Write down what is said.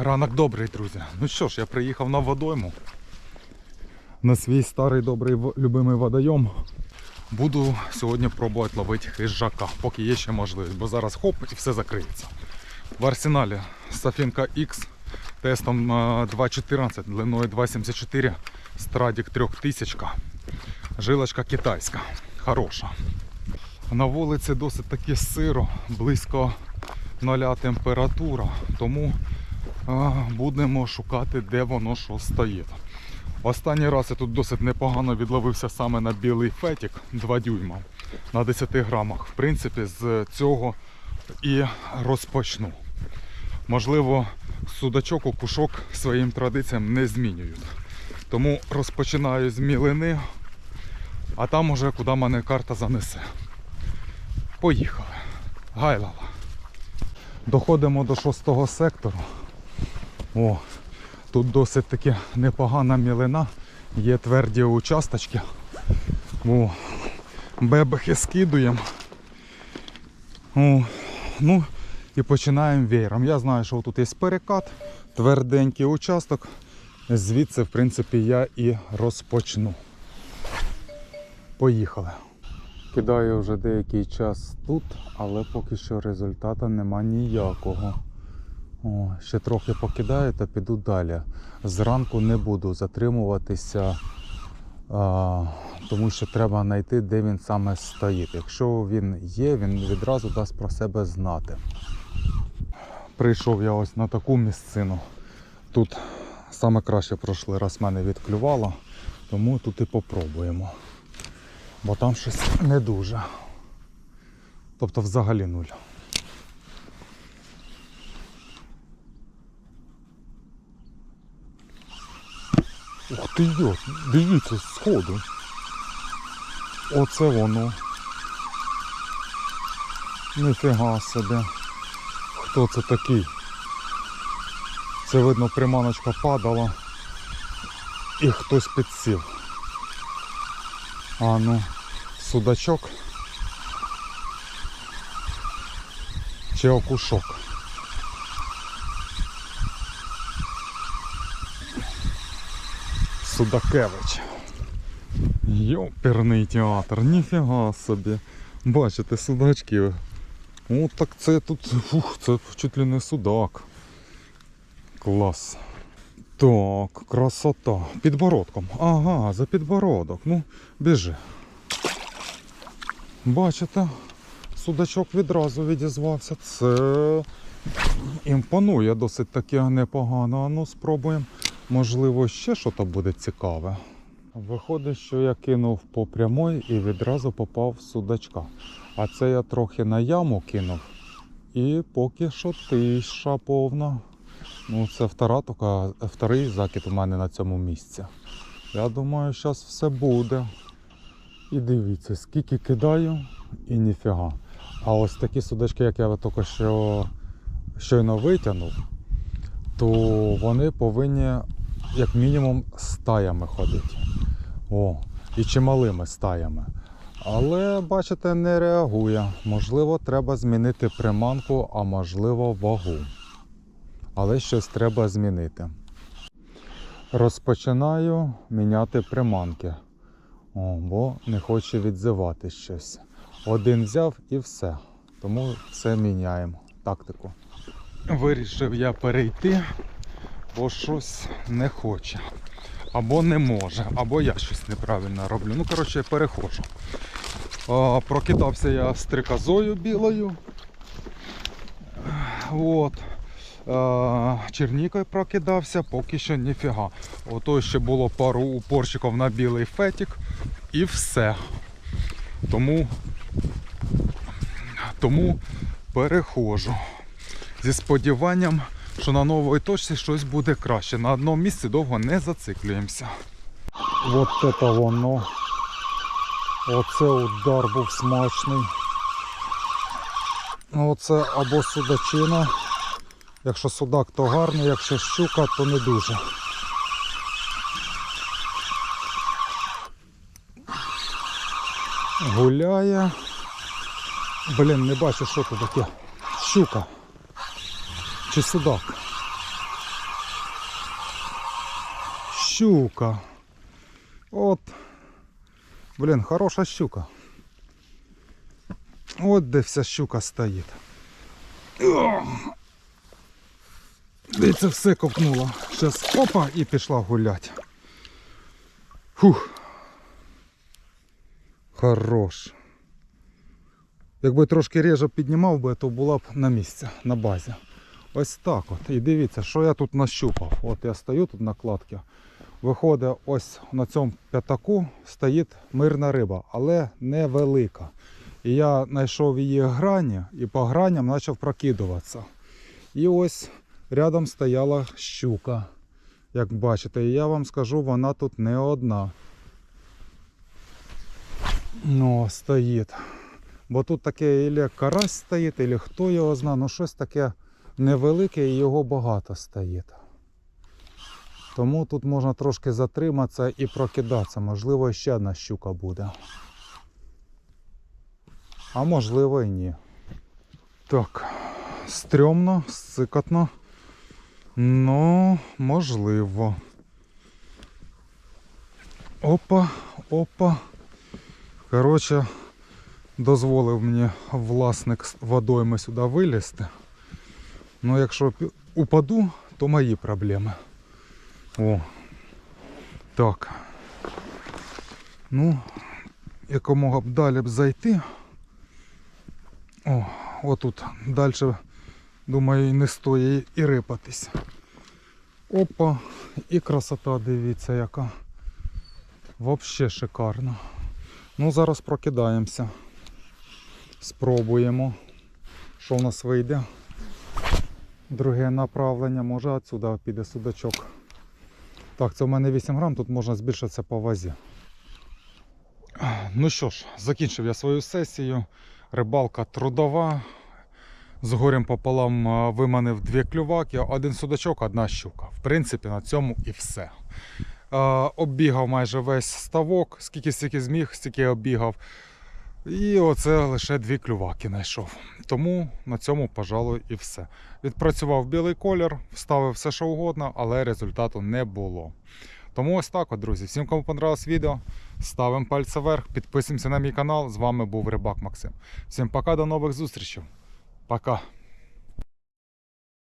Ранок добрий, друзі. Ну що ж, я приїхав на водойму. На свій старий добрий любимий водойом. Буду сьогодні пробувати ловити хижака, поки є ще можливість, бо зараз хоп і все закриється. В арсеналі Сафінка X тестом е, 2.14, длиною 2.74, страдік 3000. Жилочка китайська, хороша. На вулиці досить таки сиро, близько нуля температура, тому будемо шукати, де воно що стоїть. Останній раз я тут досить непогано відловився саме на білий фетік 2 дюйма на 10 грамах. В принципі, з цього і розпочну. Можливо, судачок у кушок своїм традиціям не змінюють. Тому розпочинаю з мілини, а там уже куди мене карта занесе. Поїхали. Гайлала. Доходимо до шостого сектору. О, тут досить таки непогана мілина. Є тверді участочки. О, бебехи скидуємо. О, ну і починаємо веєром. Я знаю, що тут є перекат, тверденький участок. Звідси, в принципі, я і розпочну. Поїхали. Кидаю вже деякий час тут, але поки що результату нема ніякого. О, ще трохи покидаю та піду далі. Зранку не буду затримуватися, а, тому що треба знайти, де він саме стоїть. Якщо він є, він відразу дасть про себе знати. Прийшов я ось на таку місцину. Тут саме краще прошлий раз мене відклювало, тому тут і попробуємо. Бо там щось не дуже. Тобто взагалі нуль. Ух ти йо, дивіться, сходу. Оце воно. Ніфіга собі. Хто це такий? Це видно приманочка падала і хтось підсів. А ну, судачок. Чи окушок. Судакевич. Йоперний театр, ніфіга собі. Бачите, судачки. О, так це тут, фух, це чуть ли не судак. Клас. Так, красота. Підбородком. Ага, за підбородок. Ну, біжи. Бачите, судачок відразу відізвався. Це імпонує досить таки непогано. А спробуємо. Можливо, ще щось буде цікаве. Виходить, що я кинув по прямой і відразу попав в судачка. А це я трохи на яму кинув. І поки що тиша повна. Ну, це втора, така, вторий закид у мене на цьому місці. Я думаю, зараз все буде. І дивіться, скільки кидаю і ніфіга. А ось такі судачки, як я тільки що щойно витягнув, то вони повинні як мінімум стаями ходити. О, і чималими стаями. Але, бачите, не реагує. Можливо, треба змінити приманку, а можливо вагу. Але щось треба змінити. Розпочинаю міняти приманки. О, бо не хоче відзивати щось. Один взяв і все. Тому все міняємо. Тактику. Вирішив я перейти, бо щось не хоче. Або не може, або я щось неправильно роблю. Ну, коротше, перехожу. А, прокидався я стрикозою білою. От. Чернікою прокидався, поки що ніфіга. Ото ще було пару упорчиків на білий фетік і все. Тому, тому перехожу. Зі сподіванням, що на новій точці щось буде краще. На одному місці довго не зациклюємося. От це воно. Оце удар був смачний. Ну, Оце або судачина. Якщо судак, то гарний, якщо щука, то не дуже. Гуляє. Блін, не бачу, що це таке. Щука. Чи судак. щука. От. Блін, хороша щука. От де вся щука стоїть. О! Дивіться, все ковтнуло. Зараз опа і пішла гулять. Фух. Хорош. Якби трошки реже піднімав би, то була б на місці, на базі. Ось так от. І дивіться, що я тут нащупав. От я стою тут на кладці. Виходить, ось на цьому п'ятаку стоїть мирна риба, але невелика. І я знайшов її грані і по граням почав прокидуватися. І ось рядом стояла щука. Як бачите, і я вам скажу, вона тут не одна. Ну, стоїть. Бо тут таке ілі карась стоїть, ілі хто його знає, ну щось таке невелике і його багато стоїть. Тому тут можна трошки затриматися і прокидатися. Можливо, ще одна щука буде. А можливо і ні. Так, стрьомно, сикотно. Ну, можливо. Опа, опа. Коротше, дозволив мені власник водойми сюди вилізти. Ну, якщо упаду, то мої проблеми. О. Так. Ну, якомога б далі б зайти. О, отут далі, думаю, не стоїть і рипатись. Опа, і красота, дивіться, яка. Вообще шикарно. Ну, зараз прокидаємося. Спробуємо, що в нас вийде. Друге направлення, може отсюда піде судачок. Так, це в мене 8 грам, тут можна збільшитися по вазі. Ну що ж, закінчив я свою сесію. Рибалка трудова. З горем пополам виманив дві клюваки, один судачок, одна щука. В принципі, на цьому і все. А, Оббігав майже весь ставок, скільки стільки зміг, стільки оббігав. І оце лише дві клюваки знайшов. Тому на цьому, пожалуй, і все. Відпрацював білий колір, вставив все, що угодно, але результату не було. Тому ось так от, друзі. Всім, кому понравилось відео, ставимо пальця вверх, підписуємося на мій канал. З вами був Рибак Максим. Всім пока, до нових зустрічей. Пока.